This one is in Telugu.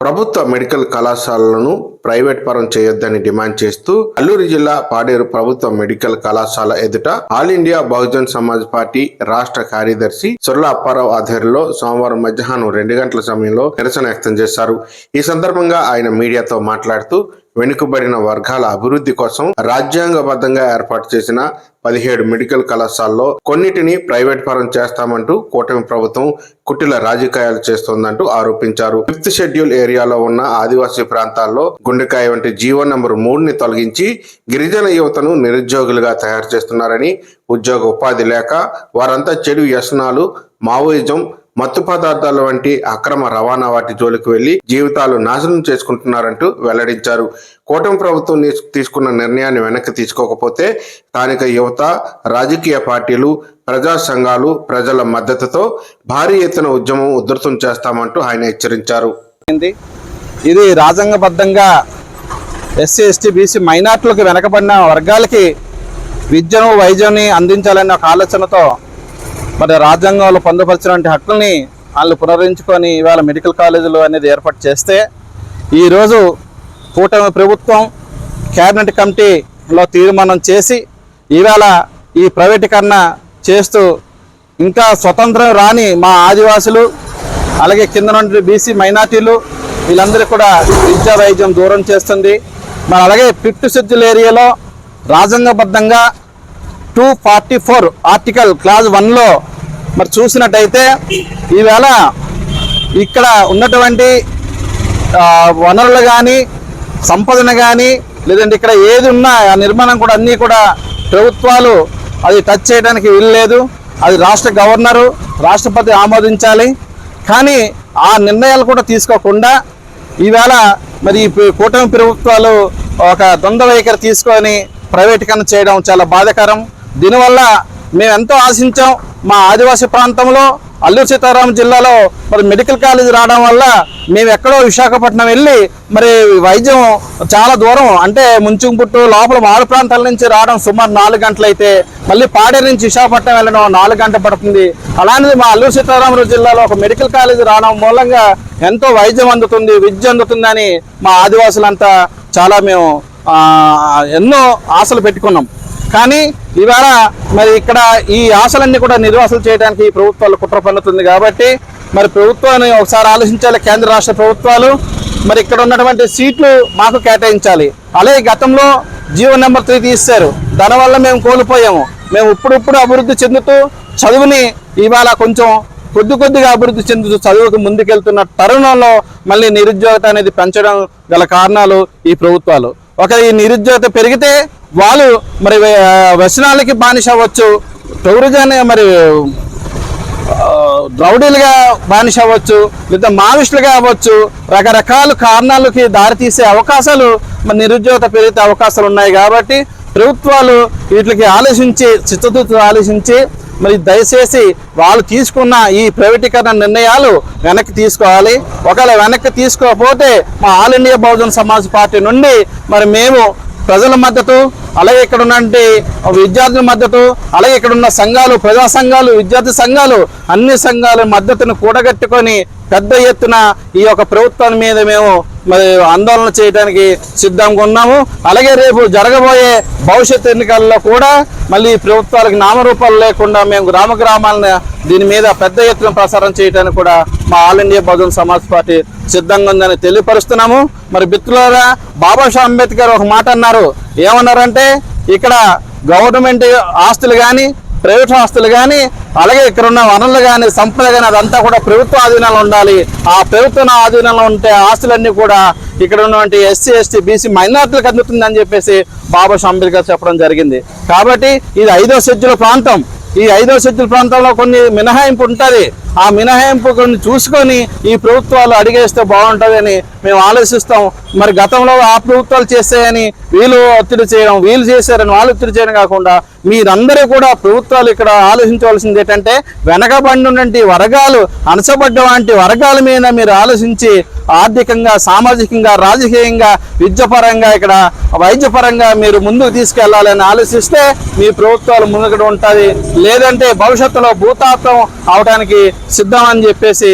ప్రభుత్వ మెడికల్ కళాశాలలను ప్రైవేట్ పరం చేయొద్దని డిమాండ్ చేస్తూ అల్లూరు జిల్లా పాడేరు ప్రభుత్వ మెడికల్ కళాశాల ఎదుట all India Bahujan Samaj party రాష్ట్ర కార్యదర్శి సుర్ల అప్పారావు ఆధ్వర్యంలో సోమవారం మధ్యాహ్నం రెండు గంటల సమయంలో నిరసన వ్యక్తం చేశారు. ఈ సందర్భంగా ఆయన మీడియాతో మాట్లాడుతూ వెనుకబడిన వర్గాల అభివృద్ధి కోసం రాజ్యాంగబద్ధంగా ఏర్పాటు చేసిన పదిహేడు మెడికల్ కళాశాలలో కొన్నిటిని ప్రైవేట్ పరం చేస్తామంటూ కూటమి ప్రభుత్వం కుటిల రాజకీయాలు చేస్తోందంటూ ఆరోపించారు. ఫిఫ్త్ షెడ్యూల్ ఏరియాలో ఉన్న ఆదివాసీ ప్రాంతాల్లో గుండెకాయ వంటి జీవో నంబర్ మూడుని తొలగించి గిరిజన యువతను నిరుద్యోగులుగా తయారు చేస్తున్నారని ఉద్యోగ ఉపాధి లేక వారంతా చెడు వ్యసనాలు మావోయిజం మత్తు పదార్థాల వంటి అక్రమ రవాణా వాటి జోలికి వెళ్ళి జీవితాలు నాశనం చేసుకుంటున్నారంటూ వెల్లడించారు. కూటమి ప్రభుత్వం తీసుకున్న నిర్ణయాన్ని వెనక్కి తీసుకోకపోతే స్థానిక యువత రాజకీయ పార్టీలు ప్రజా సంఘాలు ప్రజల మద్దతుతో భారీ ఎత్తున ఉద్యమం ఉధృతం చేస్తామంటూ ఆయన హెచ్చరించారు. ఇది రాజ్యాంగబద్ధంగా ఎస్సీ ఎస్టీ బీసీ మైనార్టీలకు వెనకబడిన వర్గాలకి విద్యను వైద్యాన్ని అందించాలనే ఒక ఆలోచనతో మరి రాజ్యాంగంలో పొందుపరిచినటువంటి హక్కుల్ని వాళ్ళు పునరుద్ధరించుకొని ఇవాళ మెడికల్ కాలేజీలు అనేది ఏర్పాటు చేస్తే ఈరోజు కూటమి ప్రభుత్వం కేబినెట్ కమిటీలో తీర్మానం చేసి ఈవేళ ఈ ప్రైవేటీకరణ చేస్తూ ఇంకా స్వతంత్రం రాని మా ఆదివాసులు అలాగే కింద నుండి బీసీ మైనార్టీలు వీళ్ళందరూ కూడా విద్యా వైద్యం దూరం చేస్తుంది. మరి అలాగే పిట్టు షెడ్యూల్ ఏరియాలో రాజ్యాంగబద్ధంగా two forty four article clause వన్లో మరి చూసినట్టయితే ఈవేళ ఇక్కడ ఉన్నటువంటి వనరులు కానీ సంపదను కానీ లేదంటే ఇక్కడ ఏది ఉన్నా ఆ నిర్మాణం కూడా అన్నీ కూడా ప్రభుత్వాలు అది టచ్ చేయడానికి వీల్లేదు అది రాష్ట్ర గవర్నరు రాష్ట్రపతి ఆమోదించాలి. కానీ ఆ నిర్ణయాలు కూడా తీసుకోకుండా ఈవేళ మరి ఈ కూటమి ప్రభుత్వాలు ఒక ద్వంద్వ వైఖరి తీసుకొని ప్రైవేటీకరణ చేయడం చాలా బాధాకరం. దీనివల్ల మేము ఎంతో ఆశించాం మా ఆదివాసీ ప్రాంతంలో అల్లూరు సీతారాం జిల్లాలో మరి మెడికల్ కాలేజ్ రావడం వల్ల మేము ఎక్కడో విశాఖపట్నం వెళ్ళి మరి వైద్యం చాలా దూరం అంటే ముంచుంపుట్టు లోపల మారు ప్రాంతాల నుంచి రావడం సుమారు నాలుగు గంటలైతే మళ్ళీ పాడేరు నుంచి విశాఖపట్నం వెళ్ళడం నాలుగు గంటలు పడుతుంది. అలాంటిది మా అల్లూరు సీతారామరాజు జిల్లాలో ఒక మెడికల్ కాలేజ్ రావడం మూలంగా ఎంతో వైద్యం అందుతుంది విద్య అందుతుందని మా ఆదివాసులంతా చాలా మేము ఎన్నో ఆశలు పెట్టుకున్నాం. కానీ ఇవాళ మరి ఇక్కడ ఈ ఆశలన్నీ కూడా నిర్వాసలు చేయడానికి ఈ ప్రభుత్వాలు కుట్ర పన్నుతుంది కాబట్టి మరి ప్రభుత్వాన్ని ఒకసారి ఆలోచించాలి కేంద్ర రాష్ట్ర ప్రభుత్వాలు. మరి ఇక్కడ ఉన్నటువంటి సీట్లు మాకు కేటాయించాలి. అలాగే గతంలో జీవో నెంబర్ త్రీ తీశారు. దానివల్ల మేము కోల్పోయాము. మేము ఇప్పుడిప్పుడు అభివృద్ధి చెందుతూ చదువుని ఇవాళ కొంచెం కొద్ది కొద్దిగా అభివృద్ధి చెందుతూ చదువుకు ముందుకెళ్తున్న తరుణంలో మళ్ళీ నిరుద్యోగత అనేది పెంచడం గల కారణాలు ఈ ప్రభుత్వాలు. ఒక ఈ నిరుద్యోగత పెరిగితే వాళ్ళు మరి వ్యసనాలకి బానిస అవ్వచ్చు టౌరిజాన్ని మరి ద్రౌడీలుగా బానిస అవ్వచ్చు లేదా మావిష్లుగా అవ్వచ్చు రకరకాల కారణాలకి దారితీసే అవకాశాలు మరి నిరుద్యోగత పెరిగితే అవకాశాలు ఉన్నాయి. కాబట్టి ప్రభుత్వాలు వీటికి ఆలోచించి చిత్తశుద్ధితో ఆలోచించి మరి దయచేసి వాళ్ళు తీసుకున్న ఈ ప్రైవేటీకరణ నిర్ణయాలు వెనక్కి తీసుకోవాలి. ఒకవేళ వెనక్కి తీసుకోకపోతే మా all India Bahujan Samaj party నుండి మరి మేము ప్రజల మద్దతు అలాగే ఇక్కడ ఉన్నటువంటి విద్యార్థుల మద్దతు అలాగే ఇక్కడ ఉన్న సంఘాలు ప్రజా సంఘాలు విద్యార్థి సంఘాలు అన్ని సంఘాల మద్దతును కూడగట్టుకొని పెద్ద ఎత్తున ఈ యొక్క ప్రభుత్వం మీద మేము మరి ఆందోళన చేయడానికి సిద్ధంగా ఉన్నాము. అలాగే రేపు జరగబోయే భవిష్యత్ ఎన్నికల్లో కూడా మళ్ళీ ప్రభుత్వాలకు నామరూపాలు లేకుండా మేము గ్రామ గ్రామాలను దీని మీద పెద్ద ఎత్తున ప్రసారం చేయడానికి కూడా మా all India Bahujan Samaj party సిద్ధంగా ఉందని తెలియపరుస్తున్నాము. మరి మిత్రులారా బాబాసాహెబ్ అంబేద్కర్ ఒక మాట అన్నారు. ఏమన్నారంటే ఇక్కడ గవర్నమెంట్ ఆస్తులు కానీ ప్రైవేట్ ఆస్తులు కానీ అలాగే ఇక్కడ ఉన్న వనరులు కానీ సంపద కానీ అదంతా కూడా ప్రభుత్వ ఆధీనంలో ఉండాలి. ఆ ప్రభుత్వ ఆధీనంలో ఉంటే ఆస్తులన్నీ కూడా ఇక్కడ ఉన్నటువంటి ఎస్సీ ఎస్టీ బీసీ మైనార్టీలకు అందుతుందని చెప్పేసి బాబా అంబేద్కర్ చెప్పడం జరిగింది. కాబట్టి ఇది ఐదో షెడ్యూల్ ప్రాంతం. ఈ ఐదో షెడ్యూల్ ప్రాంతంలో కొన్ని మినహాయింపు ఉంటుంది. ఆ మినహాయింపు కొన్ని చూసుకొని ఈ ప్రభుత్వాలు అడిగేస్తే బాగుంటుందని మేము ఆలోచిస్తాం. మరి గతంలో ఆ ప్రభుత్వాలు చేస్తాయని వీళ్ళు ఒత్తిడి చేయడం వీళ్ళు చేశారని వాళ్ళు ఒత్తిడి చేయడం కాకుండా మీరందరూ కూడా ప్రభుత్వాలు ఇక్కడ ఆలోచించవలసింది ఏంటంటే వెనకబడినటువంటి వర్గాలు అణచబడ్డ వంటి వర్గాల మీద మీరు ఆలోచించి ఆర్థికంగా సామాజికంగా రాజకీయంగా విద్యపరంగా ఇక్కడ వైద్యపరంగా మీరు ముందుకు తీసుకెళ్ళాలని ఆలోచిస్తే మీ ప్రభుత్వాలు ముందుకు ఉంటుంది. లేదంటే భవిష్యత్తులో భూతాత్వం అవడానికి సిద్ధం అని చెప్పేసి